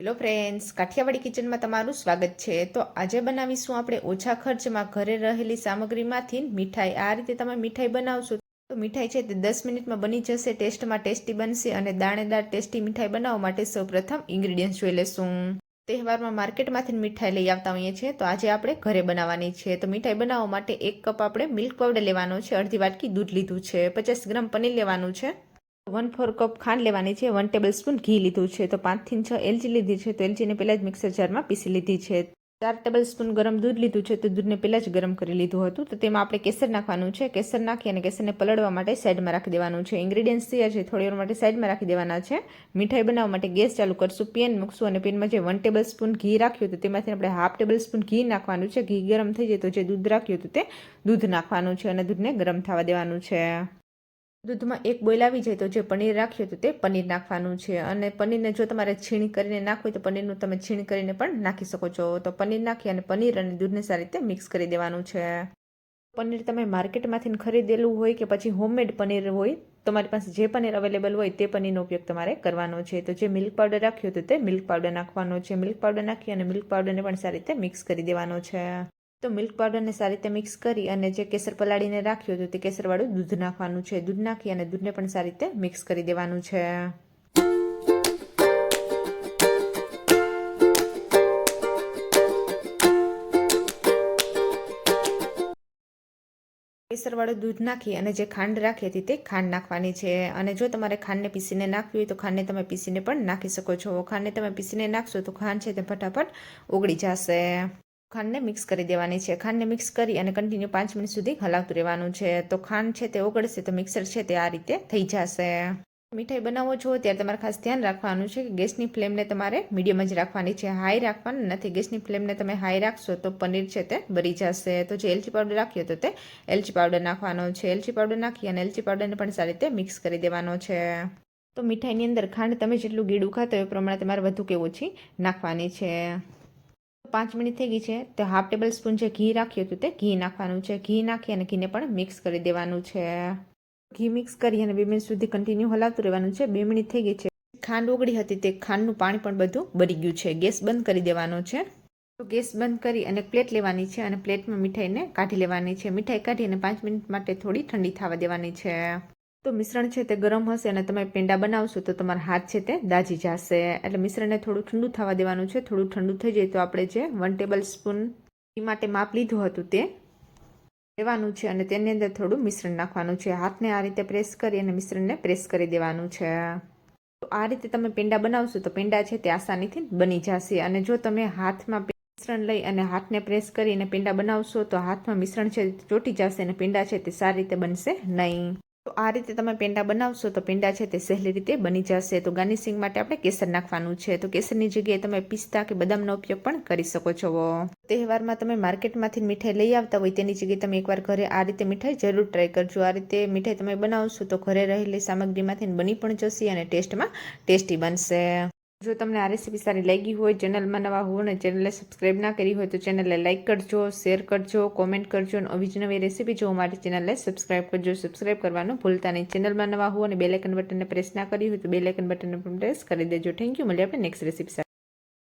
Hello friends Kathiawadi કિચનમાં તમારું સ્વાગત છે. તો આજે બનાવીશું આપણે ઓછા ખર્ચમાં ઘરે રહેલી સામગ્રીમાંથી મીઠાઈ. આ રીતે તમે મીઠાઈ બનાવશો તો મીઠાઈ છે તે દસ મિનિટમાં બની જશે, ટેસ્ટમાં ટેસ્ટી બનશે અને દાણેદાર ટેસ્ટી મીઠાઈ બનાવવા માટે સૌપ્રથમ ઇન્ગ્રીડિયન્ટ્સ જોઈ લેશું. તહેવારમાં માર્કેટમાંથી મીઠાઈ લઈ આવતા હોઈએ છીએ, તો આજે આપણે ઘરે બનાવવાની છે. તો મીઠાઈ બનાવવા માટે એક કપ આપણે મિલ્ક પાવડર લેવાનો છે, અડધી વાટકી દૂધ લીધું છે, પચાસ ગ્રામ પનીર લેવાનું છે. વન ફોર કપ ખાંડ લેવાની છે. વન ટેબલ સ્પૂન ઘી લીધું છે. તો પાંચથી છ એલચી લીધી છે. તો એલચીને પહેલાં જ મિક્સર જારમાં પીસી લીધી છે. ચાર ટેબલ સ્પૂન ગરમ દૂધ લીધું છે. તો દૂધને પહેલાં જ ગરમ કરી લીધું હતું. તો તેમાં આપણે કેસર નાખવાનું છે. કેસર નાખી અને કેસરને પલળવા માટે સાઈડમાં રાખી દેવાનું છે. ઇન્ગ્રીડિયન્ટ્સ તૈયાર છે, થોડી વાર માટે સાઈડમાં રાખી દેવાના છે. મીઠાઈ બનાવવા માટે ગેસ ચાલુ કરશું. પેન મૂકશું અને પેનમાં જે વન ટેબલ સ્પૂન ઘી રાખ્યું હતું, તેમાંથી આપણે હાફ ટેબલ સ્પૂન ઘી નાખવાનું છે. ઘી ગરમ થઈ જાય તો જે દૂધ રાખ્યું હતું તે દૂધ નાખવાનું છે અને દૂધને ગરમ થવા દેવાનું છે. દૂધમાં એક બોઇલ આવી જાય તો જે પનીર રાખ્યું હતું તે પનીર નાખવાનું છે. અને પનીરને જો તમારે છીણ કરીને નાખવું તો પનીરનું તમે છીણ કરીને પણ નાખી શકો છો. તો પનીર નાખી અને પનીર અને દૂધને સારી રીતે મિક્સ કરી દેવાનું છે. પનીર તમે માર્કેટમાંથી ખરીદેલું હોય કે પછી હોમમેડ પનીર હોય, તમારી પાસે જે પનીર અવેલેબલ હોય તે પનીરનો ઉપયોગ તમારે કરવાનો છે. તો જે મિલ્ક પાવડર રાખ્યો હતો તે મિલ્ક પાવડર નાખવાનો છે. મિલ્ક પાવડર નાખી અને મિલ્ક પાવડરને પણ સારી રીતે મિક્સ કરી દેવાનો છે. તો મિલ્ક પાવડરને સારી રીતે મિક્સ કરી અને જે કેસર પલાળીને રાખ્યું હતું તે કેસરવાળું દૂધ નાખવાનું છે. દૂધ નાખી અને દૂધને પણ સારી રીતે મિક્સ કરી દેવાનું છે. કેસરવાળું દૂધ નાખી અને જે ખાંડ રાખી હતી તે ખાંડ નાખવાની છે. અને જો તમારે ખાંડને પીસીને નાખવી હોય તો ખાંડને તમે પીસીને પણ નાખી શકો છો. ખાંડને તમે પીસીને નાખશો તો ખાંડ છે તે ફટાફટ ઓગળી જશે. ખાંડને મિક્સ કરી દેવાની છે. ખાંડને મિક્સ કરી અને કન્ટિન્યુ પાંચ મિનિટ સુધી હલાવતું રહેવાનું છે. તો ખાંડ છે તે ઓગળશે તો મિક્સર છે તે આ રીતે થઈ જશે. મીઠાઈ બનાવો છો ત્યારે તમારે ખાસ ધ્યાન રાખવાનું છે કે ગેસની ફ્લેમને તમારે મીડિયમ જ રાખવાની છે. હાઈ રાખવાની નથી. ગેસની ફ્લેમને તમે હાઈ રાખશો તો પનીર છે તે બરી જશે. તો જે એલચી પાવડર રાખ્યો તો તે એલચી પાવડર નાખવાનો છે. એલચી પાવડર નાખી અને એલચી પાવડરને પણ સારી રીતે મિક્સ કરી દેવાનો છે. તો મીઠાઈની અંદર ખાંડ તમે જેટલું ગીડું ખાતો એ પ્રમાણે તમારે વધુ કે ઓછી નાખવાની છે. પાંચ મિનિટ થઈ ગઈ છે, તો હાફ ટેબલ સ્પૂન જે ઘી રાખ્યું હતું તે ઘી નાખવાનું છે. ઘી નાખી અને ઘીને પણ મિક્સ કરી દેવાનું છે. ઘી મિક્સ કરી અને બે મિનિટ સુધી કન્ટિન્યુ હલાવતું રહેવાનું છે. બે મિનિટ થઈ ગઈ છે. ખાંડ ઓગળી હતી તે ખાંડનું પાણી પણ બધું બળી ગયું છે. ગેસ બંધ કરી દેવાનો છે. તો ગેસ બંધ કરી અને પ્લેટ લેવાની છે અને પ્લેટમાં મીઠાઈને કાઢી લેવાની છે. મીઠાઈ કાઢી અને પાંચ મિનિટ માટે થોડી ઠંડી થવા દેવાની છે. તો મિશ્રણ છે તે ગરમ હશે અને તમે પેંડા બનાવશો તો તમારા હાથ છે તે દાજી જશે. એટલે મિશ્રણને થોડું ઠંડુ થવા દેવાનું છે. થોડું ઠંડુ થઈ જાય તો આપણે જે વન ટેબલ સ્પૂન માટે માપ લીધું હતું તે લેવાનું છે અને તેની અંદર થોડું મિશ્રણ નાખવાનું છે. હાથને આ રીતે પ્રેસ કરી અને મિશ્રણને પ્રેસ કરી દેવાનું છે. તો આ રીતે તમે પેંડા બનાવશો તો પેંડા છે તે આસાનીથી બની જશે. અને જો તમે હાથમાં મિશ્રણ લઈ અને હાથને પ્રેસ કરીને પેંડા બનાવશો તો હાથમાં મિશ્રણ છે ચોટી જશે અને પેંડા છે તે સારી રીતે બનશે નહીં. તો આ રીતે તમે પેંડા બનાવશો તો પેંડા છે તે સહેલી રીતે બની જશે. તો ગાર્નિશિંગ માટે આપણે કેસર નાખવાનું છે. તો કેસરની જગ્યાએ તમે પિસ્તા કે બદામનો ઉપયોગ પણ કરી શકો છો. તહેવારમાં તમે માર્કેટમાંથી મીઠાઈ લઈ આવતા હોય તેની જગ્યાએ તમે એકવાર ઘરે આ રીતે મીઠાઈ જરૂર ટ્રાય કરજો. આ રીતે મીઠાઈ તમે બનાવશો તો ઘરે રહેલી સામગ્રીમાંથી બની પણ જશે અને ટેસ્ટમાં ટેસ્ટી બનશે. જો તમને આ રેસીપી સારી લાગી હોય, ચેનલમાં નવા હો અને ચેનલને સબસ્ક્રાઈબ ના કરી હોય તો ચેનલને લાઇક કરજો શેર કરજો કોમેન્ટ કરજો અને આવી જ નવી રેસીપી જોવા માટે ચેનલને સબસ્ક્રાઈબ કરજો. સબસ્ક્રાઈબ કરવાનું ભૂલતા નહીં. ચેનલમાં નવા હો અને બેલાઇકન બટનને પ્રેસ ના કરી હોય તો બેલાઇકન બટનને પણ પ્રેસ કરી દેજો. થેન્ક યુ મળીએ આપણે નેક્સ્ટ રેસીપી